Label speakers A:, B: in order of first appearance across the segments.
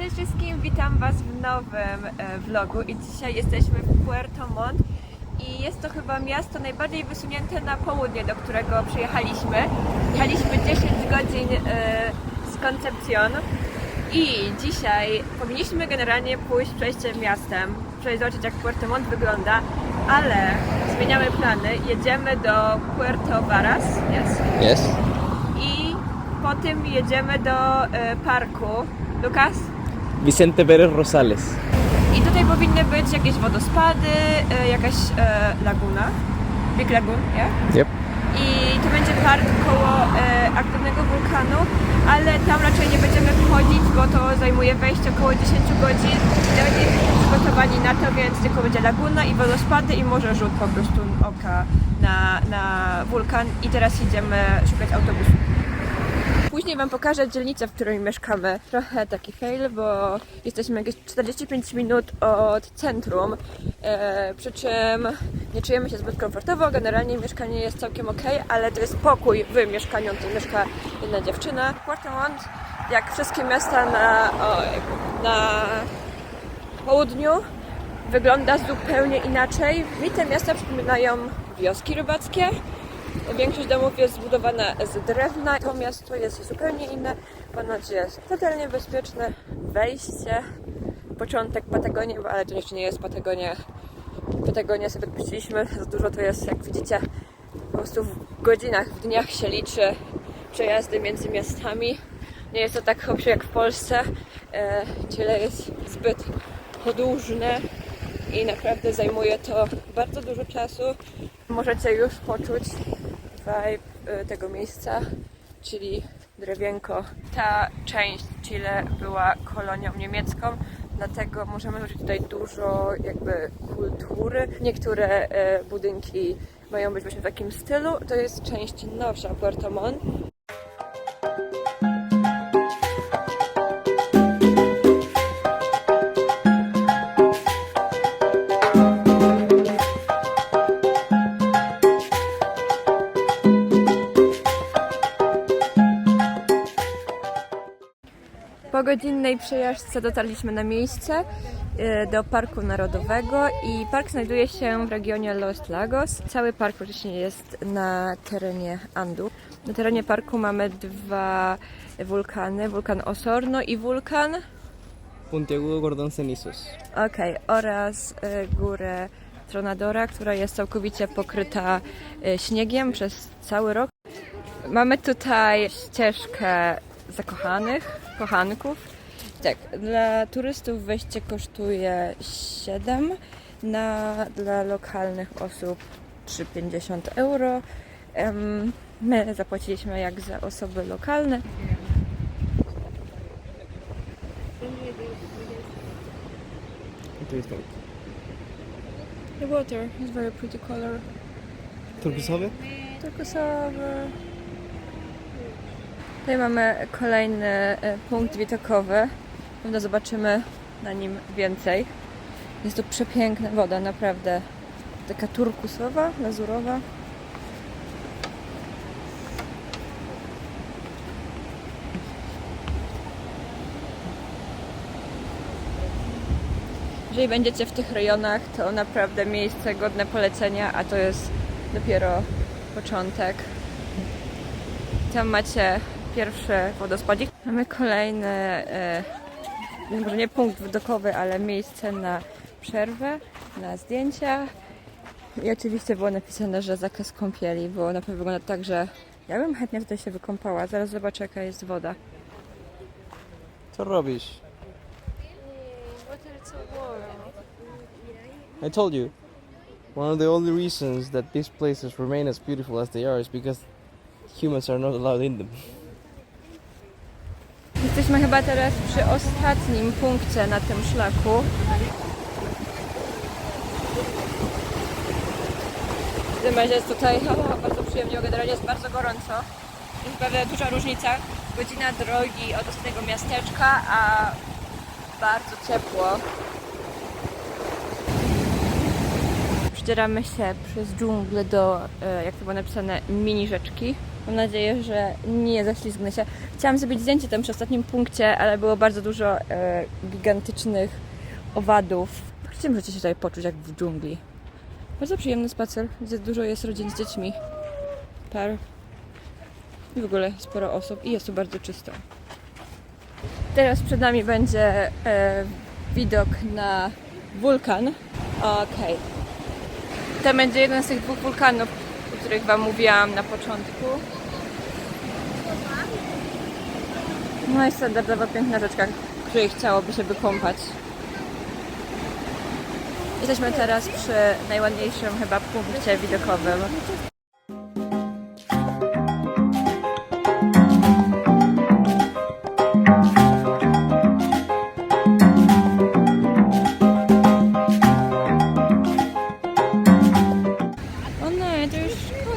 A: Cześć wszystkim, witam Was w nowym e, vlogu i dzisiaj jesteśmy w Puerto Montt i jest to chyba miasto najbardziej wysunięte na południe, do którego przyjechaliśmy. Jechaliśmy 10 godzin e, z Concepcion i dzisiaj powinniśmy generalnie pójść przejściem miastem, przejść zobaczyć jak Puerto Montt wygląda, ale zmieniamy plany, jedziemy do Puerto Varas, jest?
B: Yes.
A: I po tym jedziemy do e, parku. Lukas?
B: Vicente Pérez Rosales.
A: I tutaj powinny być jakieś wodospady, e, jakaś e, laguna. Big Lagoon, nie?
B: Yep.
A: I to będzie park koło e, aktywnego wulkanu, ale tam raczej nie będziemy wchodzić, bo to zajmuje wejście około 10 godzin. I nawet nie jesteśmy przygotowani na to, więc tylko będzie laguna i wodospady i może rzut po prostu oka na, na wulkan. I teraz idziemy szukać autobusu. Później Wam pokażę dzielnicę, w której mieszkamy. Trochę taki fail, bo jesteśmy jakieś 45 minut od centrum, e, przy czym nie czujemy się zbyt komfortowo. Generalnie mieszkanie jest całkiem ok, ale to jest pokój w mieszkaniu, tu mieszka jedna dziewczyna. Montt, jak wszystkie miasta na, o, na południu, wygląda zupełnie inaczej. Mi te miasta przypominają wioski rybackie. Większość domów jest zbudowana z drewna. To miasto jest zupełnie inne. Ponoć jest totalnie bezpieczne wejście. Początek Patagonii, ale to jeszcze nie jest Patagonia. Patagonia sobie odpuściliśmy. Za dużo to jest, jak widzicie, po prostu w godzinach, w dniach się liczy przejazdy między miastami. Nie jest to tak chłopsie jak w Polsce. E, jest zbyt podłużne i naprawdę zajmuje to bardzo dużo czasu. Możecie już poczuć vibe y, tego miejsca, czyli drewienko. Ta część Chile była kolonią niemiecką, dlatego możemy zobaczyć tutaj dużo jakby kultury. Niektóre e, budynki mają być właśnie w takim stylu. To jest część nowsza Puerto Montt. Po godzinnej przejażdżce dotarliśmy na miejsce e, do Parku Narodowego i park znajduje się w regionie Los Lagos. Cały park praktycznie jest na terenie Andu. Na terenie parku mamy dwa wulkany, wulkan Osorno i wulkan
B: Puntiagudo Cordón Cenizos.
A: Okej, oraz e, górę Tronadora, która jest całkowicie pokryta e, śniegiem przez cały rok. Mamy tutaj ścieżkę zakochanych, kochanków. Tak, dla turystów wejście kosztuje 7, na, dla lokalnych osób 3,50 euro. My zapłaciliśmy jak za osoby lokalne.
B: What do you think?
A: The water is very pretty color.
B: Turkusowy?
A: turkusowy. Tutaj mamy kolejny e, punkt widokowy. Pewno zobaczymy na nim więcej. Jest tu przepiękna woda, naprawdę. Taka turkusowa, lazurowa. Jeżeli będziecie w tych rejonach, to naprawdę miejsce godne polecenia, a to jest dopiero początek. Tam macie pierwszy wodospadzik. Mamy kolejny, e, może nie punkt widokowy, ale miejsce na przerwę, na zdjęcia. I oczywiście było napisane, że zakaz kąpieli, bo na pewno wygląda tak, że ja bym chętnie tutaj się wykąpała. Zaraz zobaczę, jaka jest woda.
B: Co robisz? I told you. One of the only reasons that these places remain as beautiful as they are is because humans are not allowed in them.
A: Jesteśmy chyba teraz przy ostatnim punkcie na tym szlaku. W tym razie jest tutaj o, bardzo przyjemnie, generalnie jest bardzo gorąco. Jest pewnie duża różnica. Godzina drogi od ostatniego miasteczka, a bardzo ciepło. Przedzieramy się przez dżunglę do, e, jak to było napisane, mini rzeczki. Mam nadzieję, że nie zaślizgnę się. Chciałam zrobić zdjęcie tam przy ostatnim punkcie, ale było bardzo dużo e, gigantycznych owadów. Faktycznie możecie się tutaj poczuć jak w dżungli. Bardzo przyjemny spacer, gdzie dużo jest rodzin z dziećmi. Par. I w ogóle sporo osób i jest tu bardzo czysto. Teraz przed nami będzie e, widok na wulkan. Okej. To będzie jeden z tych dwóch wulkanów, których Wam mówiłam na początku. No i standardowa piękna rzeczka, w której chciałoby się wykąpać. Jesteśmy teraz przy najładniejszym chyba punkcie widokowym.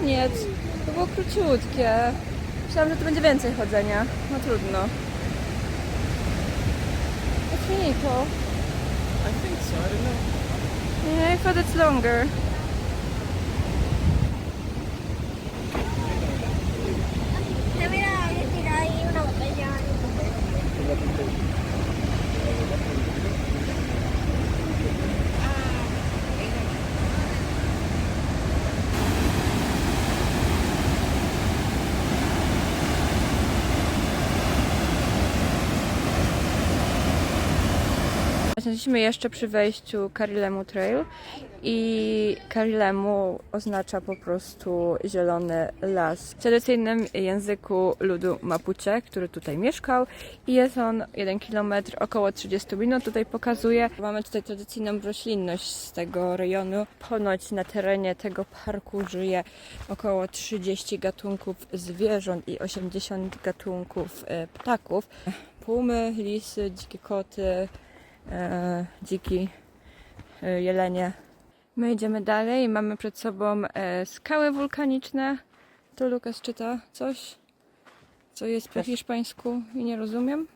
A: Koniec. To było króciutkie. Myślałam, że to będzie więcej chodzenia. No trudno. It's cool.
B: I think so. I don't know.
A: Yeah, I thought it's longer.
C: Una botella.
A: Jesteśmy jeszcze przy wejściu Karilemu Trail i Karilemu oznacza po prostu zielony las w tradycyjnym języku ludu Mapuche, który tutaj mieszkał i jest on 1 km, około 30 minut tutaj pokazuje. Mamy tutaj tradycyjną roślinność z tego rejonu. Ponoć na terenie tego parku żyje około 30 gatunków zwierząt i 80 gatunków e, ptaków. Pumy, lisy, dzikie koty, dziki, e, jelenie. My idziemy dalej. Mamy przed sobą e, skały wulkaniczne. Tu Lukas czyta coś, co jest po hiszpańsku i nie rozumiem.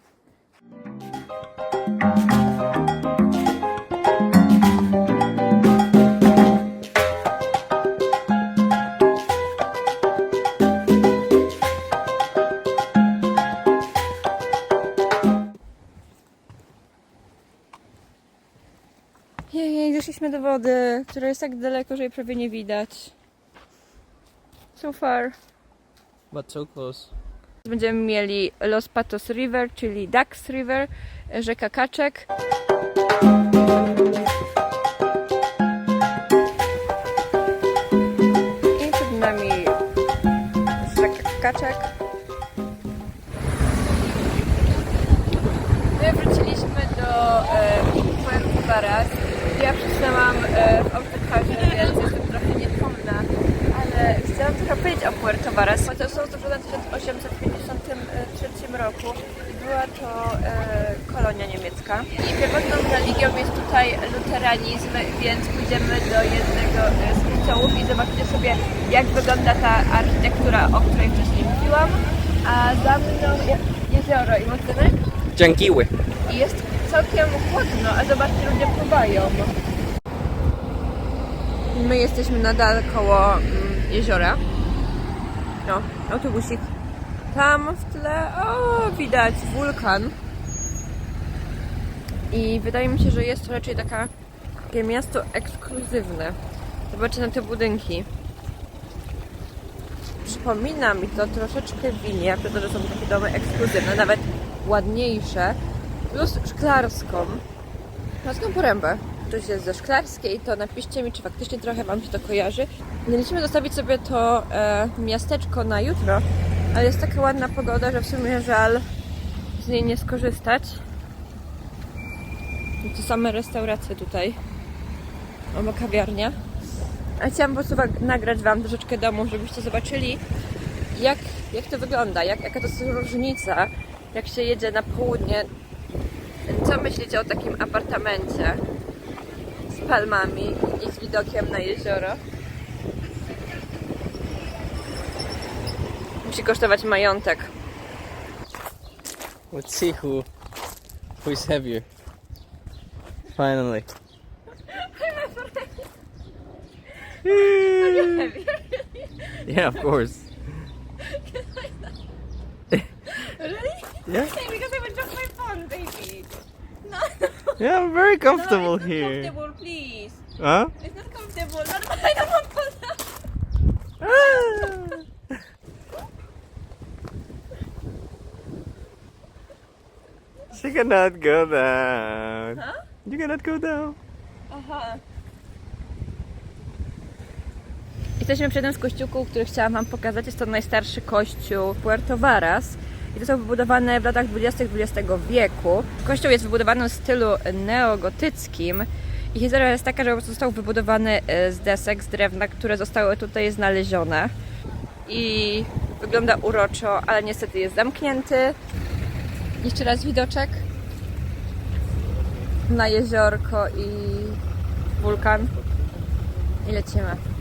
A: Jej, zeszliśmy do wody, która jest tak daleko, że jej prawie nie widać. So far.
B: But so close.
A: Będziemy mieli Los Patos River, czyli Dax River, rzeka Kaczek. I przed nami rzeka Kaczek. My wróciliśmy do e, Puerto Varas. E, w autokarze, więc jestem trochę nietomna, ale chciałam trochę powiedzieć o Puerto Varas. To są złożone w 1853 roku. Była to e, kolonia niemiecka. I pierwotną religią jest tutaj luteranizm, więc pójdziemy do jednego e, z kościołów i zobaczycie sobie, jak wygląda ta architektura, o której wcześniej mówiłam. A za mną je- jezioro i motywy.
B: Jankiły.
A: I jest całkiem chłodno, a zobaczcie, ludzie pływają. My jesteśmy nadal koło mm, jeziora. No, autobusik. Tam w tle, o, widać wulkan. I wydaje mi się, że jest to raczej taka, takie miasto ekskluzywne. Zobaczcie na te budynki. Przypomina mi to troszeczkę Winię, przez to, że są takie domy ekskluzywne, nawet ładniejsze, plus szklarską. Szklarską porębę. Ktoś jest ze szklarskiej, to napiszcie mi, czy faktycznie trochę Wam się to kojarzy. Mieliśmy zostawić sobie to e, miasteczko na jutro, ale jest taka ładna pogoda, że w sumie żal z niej nie skorzystać. I to same restauracje tutaj. Mamy kawiarnia. A chciałam po prostu nagrać Wam troszeczkę domu, żebyście zobaczyli, jak, jak to wygląda, jak, jaka to jest różnica, jak się jedzie na południe. Co myślicie o takim apartamencie palmami i z widokiem na jezioro? Musi kosztować majątek.
B: Let's see who who is heavier. Finally. yeah, of course. Yeah?
A: Because I would drop my phone, baby. No,
B: Yeah, I'm very
A: no,
B: comfortable
A: not
B: here.
A: comfortable,
B: Huh?
A: It's not comfortable. To.
B: Ah. she cannot go down.
A: Huh?
B: You cannot go down.
A: Aha. Jesteśmy przy jednym z kościółków, który chciałam Wam pokazać. Jest to najstarszy kościół w Puerto Varas. I to są wybudowane w latach 20. XX wieku. Kościół jest wybudowany w stylu neogotyckim. Historia jest taka, że został wybudowany e, z desek, z drewna, które zostały tutaj znalezione. I wygląda uroczo, ale niestety jest zamknięty. Jeszcze raz widoczek na jeziorko i wulkan. I lecimy.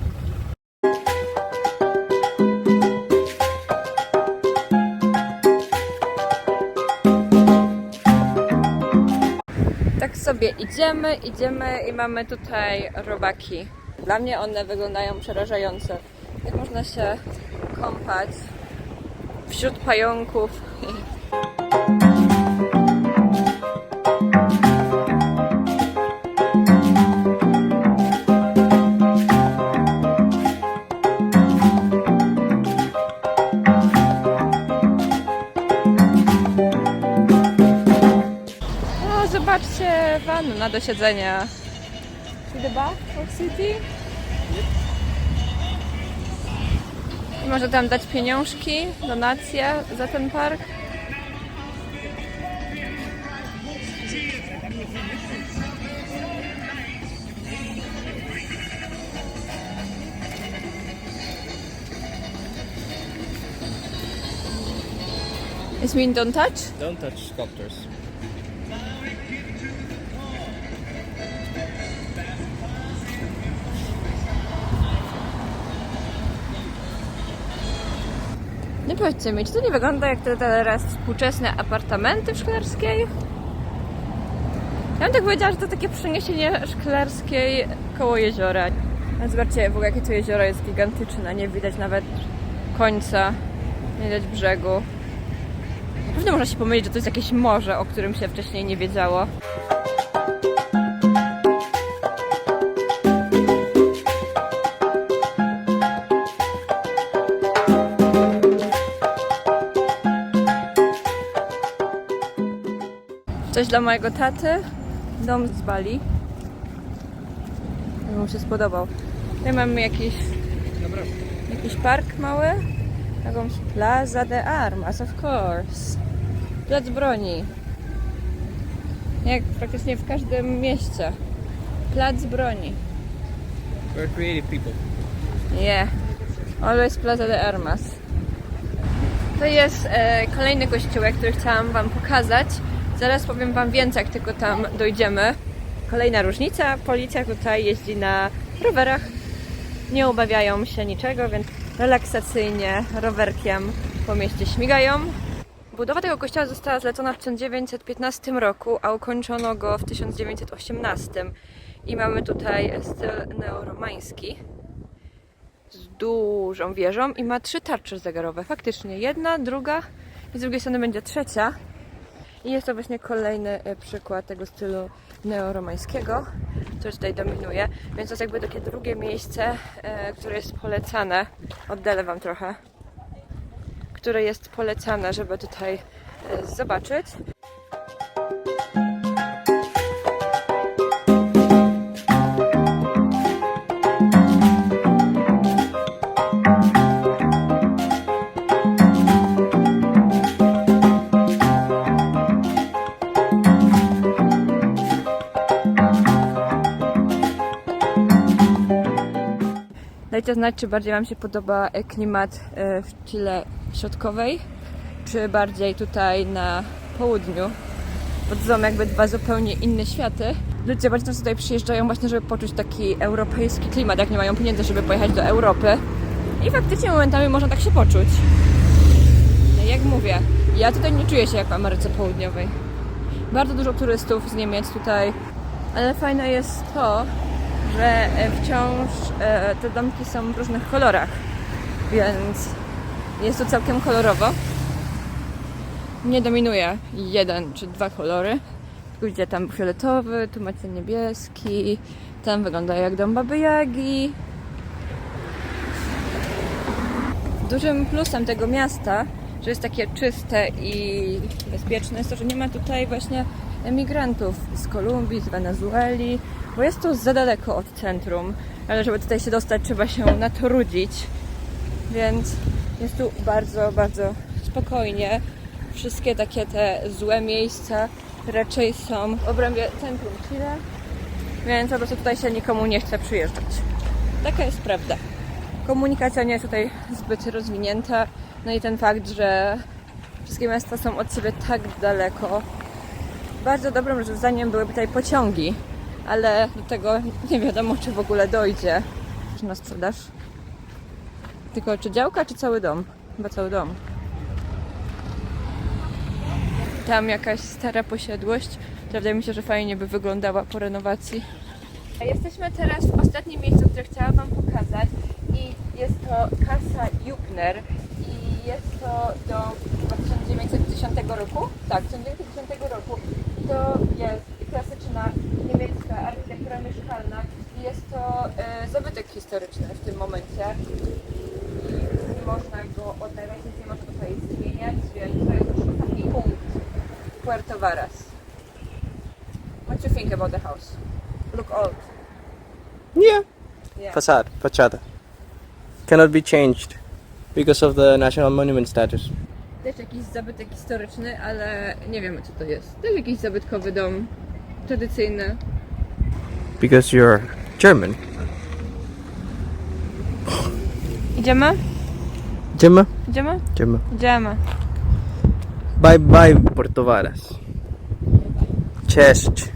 A: Sobie idziemy, idziemy i mamy tutaj robaki. Dla mnie one wyglądają przerażająco. Jak można się kąpać wśród pająków wanna do siedzenia. See the bath of city? I Można tam dać pieniążki, donacje za ten park. Is mean don't touch?
B: Don't touch sculptors.
A: Nie powiedzcie to nie wygląda jak te teraz współczesne apartamenty w Szklarskiej? Ja bym tak powiedziała, że to takie przeniesienie Szklarskiej koło jeziora. Ale zobaczcie w ogóle jakie to jezioro jest gigantyczne, nie widać nawet końca, nie widać brzegu. Naprawdę można się pomylić, że to jest jakieś morze, o którym się wcześniej nie wiedziało. Coś dla mojego taty. Dom z Bali. Mu się spodobał. Tutaj mamy jakiś, jakiś park mały. Jakąś Plaza de Armas, of course. Plac broni. Jak praktycznie w każdym mieście. Plac broni.
B: We're creative people.
A: Yeah. Always Plaza de Armas. To jest e, kolejny kościółek, który chciałam Wam pokazać. Zaraz powiem Wam więcej, jak tylko tam dojdziemy. Kolejna różnica. Policja tutaj jeździ na rowerach. Nie obawiają się niczego, więc relaksacyjnie rowerkiem po mieście śmigają. Budowa tego kościoła została zlecona w 1915 roku, a ukończono go w 1918. I mamy tutaj styl neoromański z dużą wieżą i ma trzy tarcze zegarowe. Faktycznie jedna, druga i z drugiej strony będzie trzecia. I jest to właśnie kolejny e, przykład tego stylu neoromańskiego, który tutaj dominuje. Więc to jest jakby takie drugie miejsce, e, które jest polecane. Oddalę Wam trochę. Które jest polecane, żeby tutaj e, zobaczyć. Dajcie znać, czy bardziej Wam się podoba e, klimat e, w Chile środkowej, czy bardziej tutaj na południu. Bo są jakby dwa zupełnie inne światy. Ludzie bardzo często tutaj przyjeżdżają właśnie, żeby poczuć taki europejski klimat, jak nie mają pieniędzy, żeby pojechać do Europy. I faktycznie momentami można tak się poczuć. No, Jak mówię, ja tutaj nie czuję się jak w Ameryce Południowej. Bardzo dużo turystów z Niemiec tutaj, ale fajne jest to, że e, wciąż e, te domki są w różnych kolorach, więc jest tu całkiem kolorowo. nie dominuje jeden czy dwa kolory. Tylko Widzicie tam fioletowy, tu macie niebieski, tam wygląda jak dom Baby Jagi. Dużym plusem tego miasta, że jest takie czyste i bezpieczne, jest to, że nie ma tutaj właśnie emigrantów z Kolumbii, z Wenezueli, bo jest to za daleko od centrum, ale żeby tutaj się dostać, trzeba się natrudzić, więc jest tu bardzo, bardzo spokojnie. Wszystkie takie te złe miejsca raczej są w obrębie centrum Chile, więc po prostu tutaj się nikomu nie chce przyjeżdżać. Taka jest prawda. Komunikacja nie jest tutaj zbyt rozwinięta, no i ten fakt, że wszystkie miasta są od siebie tak daleko. Bardzo dobrym rozwiązaniem byłyby tutaj pociągi, ale do tego nie wiadomo, czy w ogóle dojdzie. Czy na sprzedaż? Tylko czy działka, czy cały dom? Chyba cały dom. Tam jakaś stara posiadłość, która wydaje mi się, że fajnie by wyglądała po renowacji. Jesteśmy teraz w ostatnim miejscu, które chciałam Wam pokazać i jest to Casa Jubner i jest to do chyba 1910 roku. Tak, 1910 roku. To jest klasyczna niemiecka architektura mieszkalna i jest to e, zabytek historyczny w tym momencie. I nie można go odnawiać, nic nie można tutaj zmieniać, więc to jest już ostatni punkt Puerto Varas. What do you think about the house? Look old.
B: Yeah.
A: Yeah.
B: Facade, fachada. Cannot be changed because of the national monument status.
A: Też jakiś zabytek historyczny, ale nie wiemy co to jest. Też jakiś zabytkowy dom. Tradycyjny.
B: Because you're German.
A: Idziemy?
B: Gemma?
A: Idziemy?
B: Gemma.
A: Idziemy.
B: Bye bye, Puerto Varas. Cześć.